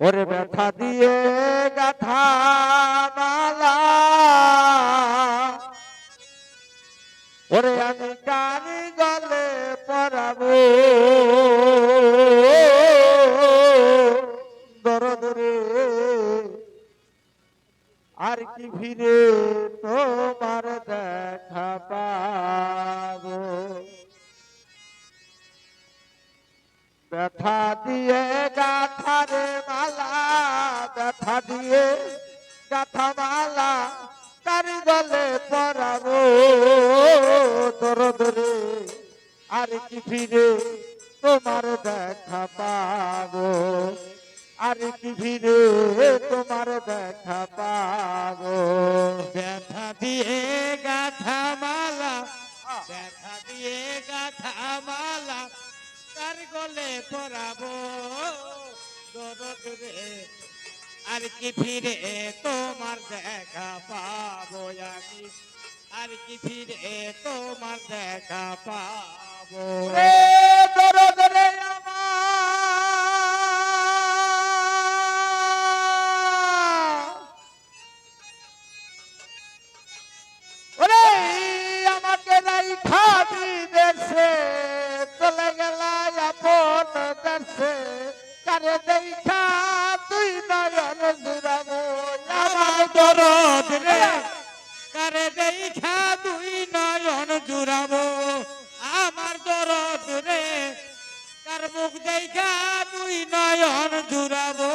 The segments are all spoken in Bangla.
ওরে ব্যথা দিয়ে গাথা মালা। ওরে আমি গানি গলে ফিরে তোমার দেখা পাবো? আর কি ফিরে তোমার দেখা পাবো? ব্যথা দিয়ে গাথা মালা, ব্যথা দিয়ে গাথা মালা, তার গলে পরাবো দরদ আর কি ফিরে তোমার দেখা দেখা পাবো। দরদ রে ওরে, আমাকে নাই খাবি দেশে, চলে গেল আপন দেশে। কারে দেখা তুই নয়ন জুড়াবো দেখা দুই নয়ন জুড়াবো মুখ দেখা দুই নয়ন জুড়াবো।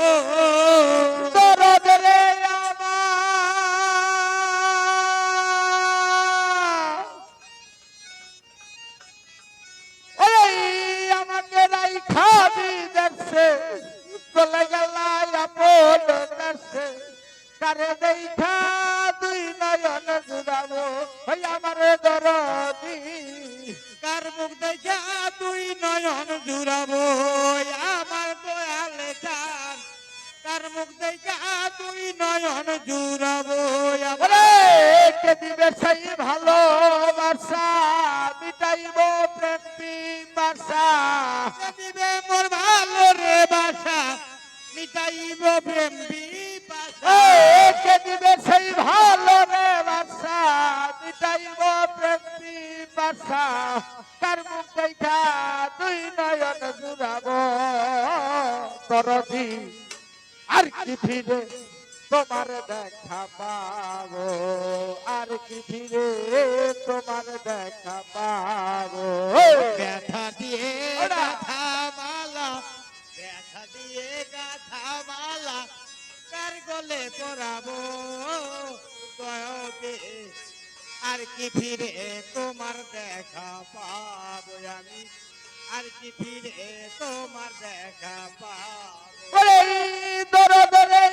খাবি দেখছে। চলে গেল আপন দেখছে কারে দেখা ভালো রে নয়ন জুড়াব তরদি আর কি ফিরে তোমার দেখা পাবো? আর কি ফিরে তোমার দেখা পাবো? আর কি ফিরে তোমার দেখা পাবো আমি? আর কি ফিরে তোমার দেখা পাবো? দরে দরে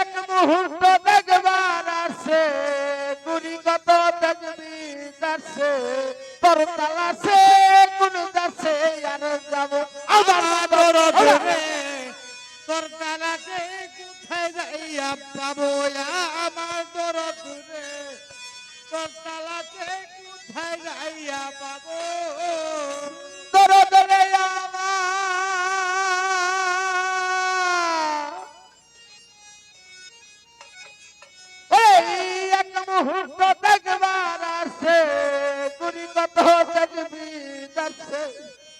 এক মুহূর্ত আমার দরদ দরদ রে। রে তোর তালাতে কোথায় যাইয়া পাবো আমার দরদ রে। তোর তালাতে কোথায় যাইয়া পাবো দরদ রে আমার। এই এক মুহূর্ত দেখবার আসে গুরি কত দেখবি